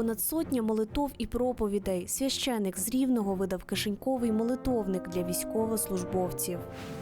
Понад сотня молитов і проповідей. Священик з Рівного видав кишеньковий молитовник для військовослужбовців.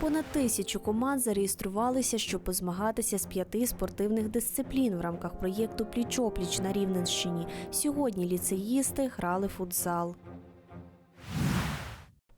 Понад тисячу команд зареєструвалися, щоб позмагатися з п'яти спортивних дисциплін в рамках проєкту Пліч-опліч на Рівненщині. Сьогодні ліцеїсти грали футзал.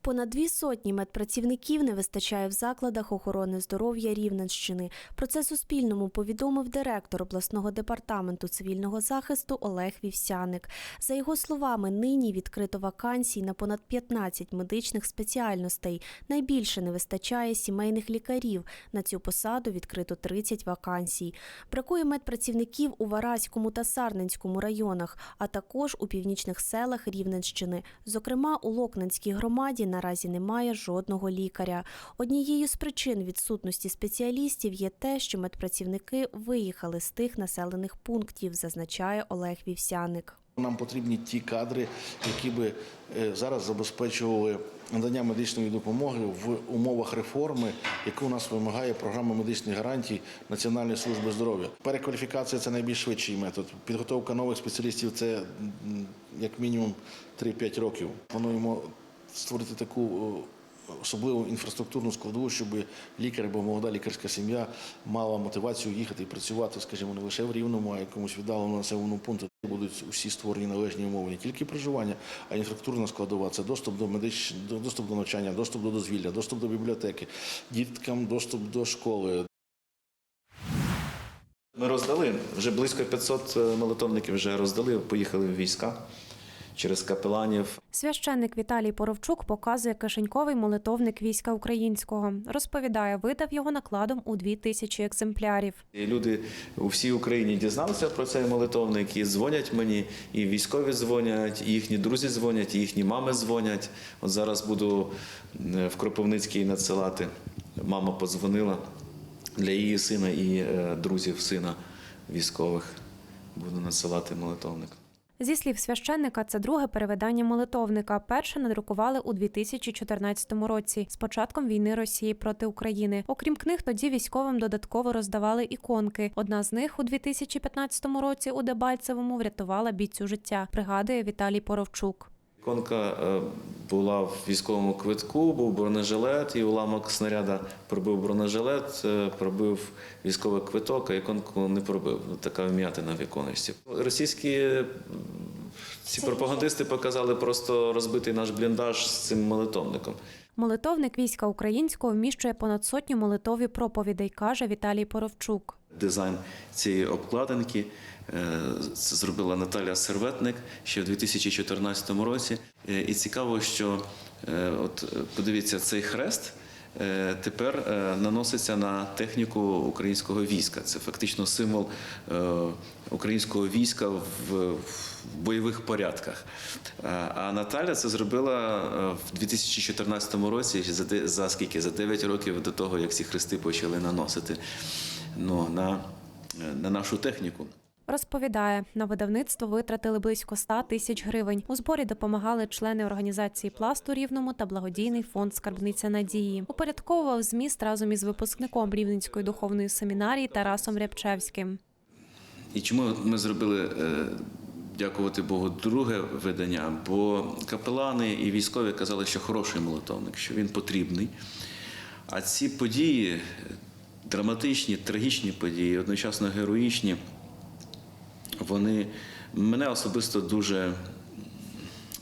Понад дві сотні медпрацівників не вистачає в закладах охорони здоров'я Рівненщини. Про це Суспільному повідомив директор обласного департаменту цивільного захисту Олег Вівсяник. За його словами, нині відкрито вакансій на понад 15 медичних спеціальностей. Найбільше не вистачає сімейних лікарів. На цю посаду відкрито 30 вакансій. Бракує медпрацівників у Вараському та Сарненському районах, а також у північних селах Рівненщини. Зокрема, у Локненській громаді наразі немає жодного лікаря. Однією з причин відсутності спеціалістів є те, що медпрацівники виїхали з тих населених пунктів, зазначає Олег Вівсяник. Нам потрібні ті кадри, які би е, зараз забезпечували надання медичної допомоги в умовах реформи, яку у нас вимагає програма медичних гарантій Національної служби здоров'я. Перекваліфікація це найбільш швидший метод. Підготовка нових спеціалістів це як мінімум 3-5 років. Плануємо створити таку е, особливу інфраструктурну складову, щоб лікар або молода лікарська сім'я мала мотивацію їхати і працювати, скажімо, не лише в рівному, а якомусь віддаленому населеному пункту. Будуть усі створені належні умови, не тільки проживання, а інфраструктурна складова. Це доступ до медич... до- доступ до навчання, доступ до дозвілля, доступ до бібліотеки, діткам доступ до школи, Ми роздали вже близько 500 молитовників вже роздали, поїхали в війська через капеланів. Священник Віталій Поровчук показує кишеньковий молитовник війська українського. Розповідає, видав його накладом у дві тисячі екземплярів. І люди у всій Україні дізналися про цей молитовник і дзвонять мені, і військові дзвонять, і їхні друзі дзвонять, і їхні мами дзвонять. От зараз буду е, в Кропивницький надсилати. Мама подзвонила для її сина і е, друзів сина військових. Буду надсилати молитовник. Зі слів священника, це друге переведення молитовника. Перше надрукували у 2014 році з початком війни Росії проти України. Окрім книг, тоді військовим додатково роздавали іконки. Одна з них у 2015 році у Дебальцевому врятувала бійцю життя. Пригадує Віталій Поровчук. Іконка е, була в військовому квитку, був бронежилет, і уламок снаряда пробив бронежилет, е, пробив військовий квиток, а іконку не пробив. Така вм'ятина в іконочці. Російські ці пропагандисти показали просто розбитий наш бліндаж з цим молитовником. Молитовник війська українського вміщує понад сотню молитові проповідей, каже Віталій Поровчук. Дизайн цієї обкладинки це зробила Наталя Серветник ще в 2014 році. Е, І цікаво, що е, от е, подивіться, цей хрест тепер наноситься на техніку українського війська. Це фактично символ українського війська в бойових порядках. А Наталя це зробила в 2014 році за скільки? За 9 років до того, як ці хрести почали наносити ну, на, на нашу техніку. Розповідає, на видавництво витратили близько 100 тисяч гривень. У зборі допомагали члени організації «Пласт» у Рівному та благодійний фонд Скарбниця надії. Упорядковував зміст разом із випускником Рівненської духовної семінарії Тарасом Рябчевським. І чому ми зробили, е, дякувати Богу, друге видання? Бо капелани і військові казали, що хороший молитовник, що він потрібний. А ці події, драматичні, трагічні події, одночасно героїчні, вони мене особисто дуже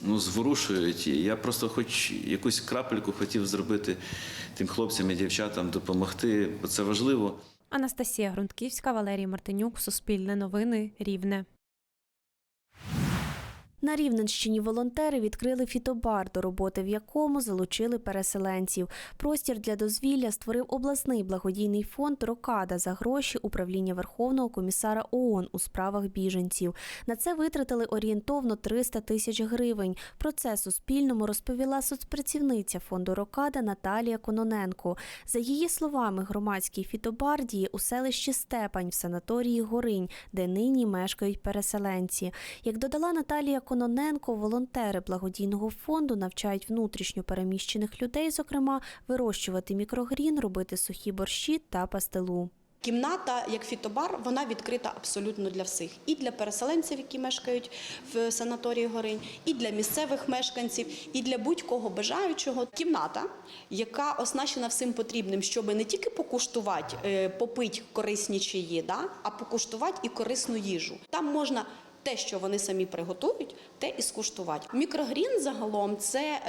ну, зворушують. Я просто хоч якусь крапельку хотів зробити тим хлопцям і дівчатам, допомогти, бо це важливо. Анастасія Грунтківська, Валерій Мартинюк, Суспільне новини, Рівне. На Рівненщині волонтери відкрили фітобар, до роботи в якому залучили переселенців. Простір для дозвілля створив обласний благодійний фонд Рокада за гроші управління Верховного комісара ООН у справах біженців. На це витратили орієнтовно 300 тисяч гривень. Про це Суспільному розповіла соцпрацівниця фонду Рокада Наталія Кононенко. За її словами, громадський фітобар діє у селищі Степань в санаторії Горинь, де нині мешкають переселенці. Як додала Наталія Кононенко, волонтери благодійного фонду навчають внутрішньо переміщених людей, зокрема, вирощувати мікрогрін, робити сухі борщі та пастилу. Кімната, як фітобар, вона відкрита абсолютно для всіх. І для переселенців, які мешкають в санаторії Горинь, і для місцевих мешканців, і для будь-кого бажаючого. Кімната, яка оснащена всім потрібним, щоб не тільки покуштувати, е, попити корисні чаї, да, а покуштувати і корисну їжу. Там можна те, що вони самі приготують, те і скуштувати. Мікрогрін загалом це.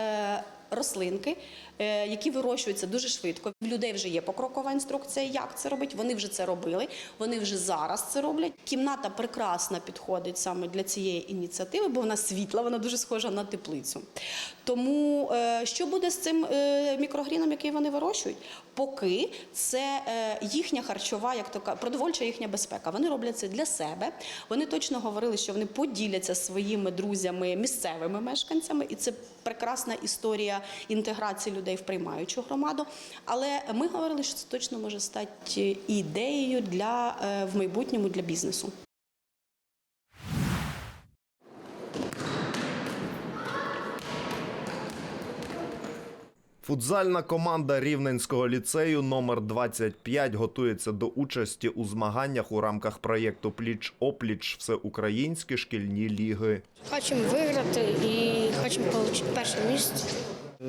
Рослинки, е, які вирощуються дуже швидко. В людей вже є покрокова інструкція, як це робити. Вони вже це робили. Вони вже зараз це роблять. Кімната прекрасно підходить саме для цієї ініціативи, бо вона світла, вона дуже схожа на теплицю. Тому е, що буде з цим е, мікрогріном, який вони вирощують? Поки це їхня харчова, як то продовольча їхня безпека. Вони роблять це для себе. Вони точно говорили, що вони поділяться своїми друзями, місцевими мешканцями, і це прекрасна історія інтеграції людей в приймаючу громаду. Але ми говорили, що це точно може стати ідеєю для е, в майбутньому для бізнесу. Футзальна команда Рівненського ліцею номер 25 готується до участі у змаганнях у рамках проєкту Пліч опліч всеукраїнські шкільні ліги. Хочемо виграти і хочемо отримати перше місце.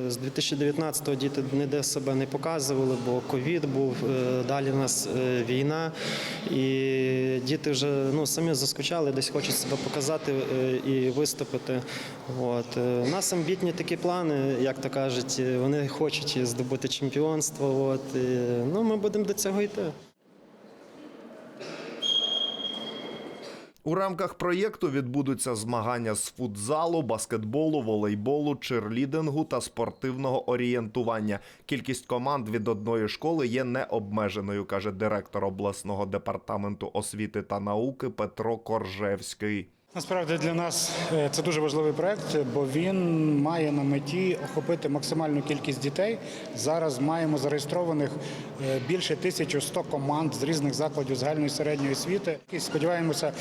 З 2019-го діти ніде себе не показували, бо ковід був, е, далі у нас е, війна, і діти вже ну, самі заскучали, десь хочуть себе показати е, і виступити. От. У нас амбітні такі плани, як то кажуть, вони хочуть здобути чемпіонство. От. І, ну, ми будемо до цього йти. У рамках проєкту відбудуться змагання з футзалу, баскетболу, волейболу, черлідингу та спортивного орієнтування. Кількість команд від одної школи є необмеженою, каже директор обласного департаменту освіти та науки Петро Коржевський. Насправді для нас е, це дуже важливий проект, бо він має на меті охопити максимальну кількість дітей. Зараз маємо зареєстрованих е, більше 1100 команд з різних закладів загальної середньої освіти. І сподіваємося,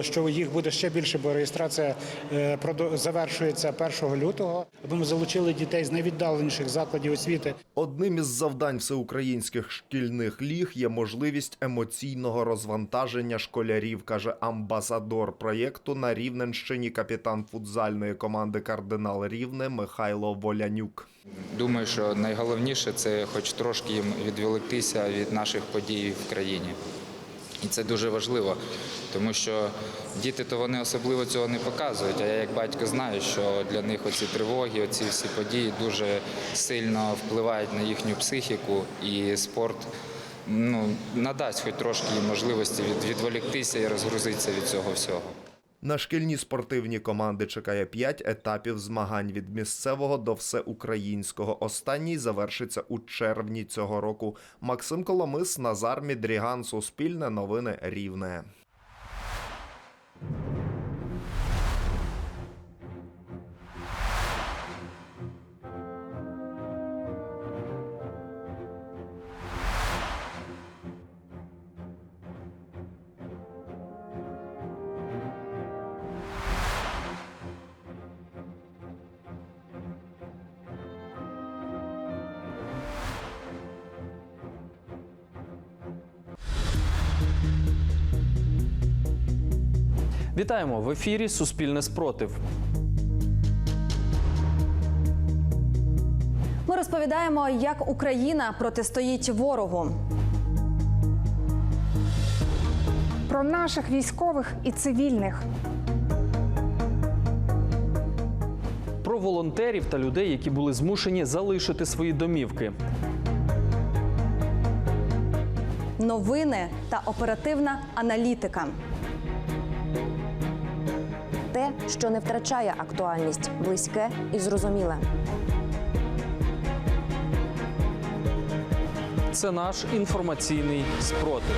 що їх буде ще більше, бо реєстрація е, завершується 1 лютого. Аби ми залучили дітей з найвіддаленіших закладів освіти Одним із завдань всеукраїнських шкільних ліг є можливість емоційного розвантаження школярів, каже амбасадор проєкту на Рівненщині, капітан футзальної команди Кардинал Рівне Михайло Волянюк. Думаю, що найголовніше це хоч трошки їм відволіктися від наших подій в країні. І це дуже важливо, тому що діти то вони особливо цього не показують. А я як батько знаю, що для них оці тривоги, оці всі події дуже сильно впливають на їхню психіку, і спорт ну, надасть хоч трошки їм можливості від, відволіктися і розгрузитися від цього всього. На шкільні спортивні команди чекає п'ять етапів змагань від місцевого до всеукраїнського. Останній завершиться у червні цього року. Максим Коломис, Назар Мідріган, Суспільне новини Рівне. Вітаємо в ефірі Суспільне спротив. Ми розповідаємо, як Україна протистоїть ворогу. про наших військових і цивільних. Про волонтерів та людей, які були змушені залишити свої домівки. Новини та оперативна аналітика. Те, що не втрачає актуальність, близьке і зрозуміле. Це наш інформаційний спротив.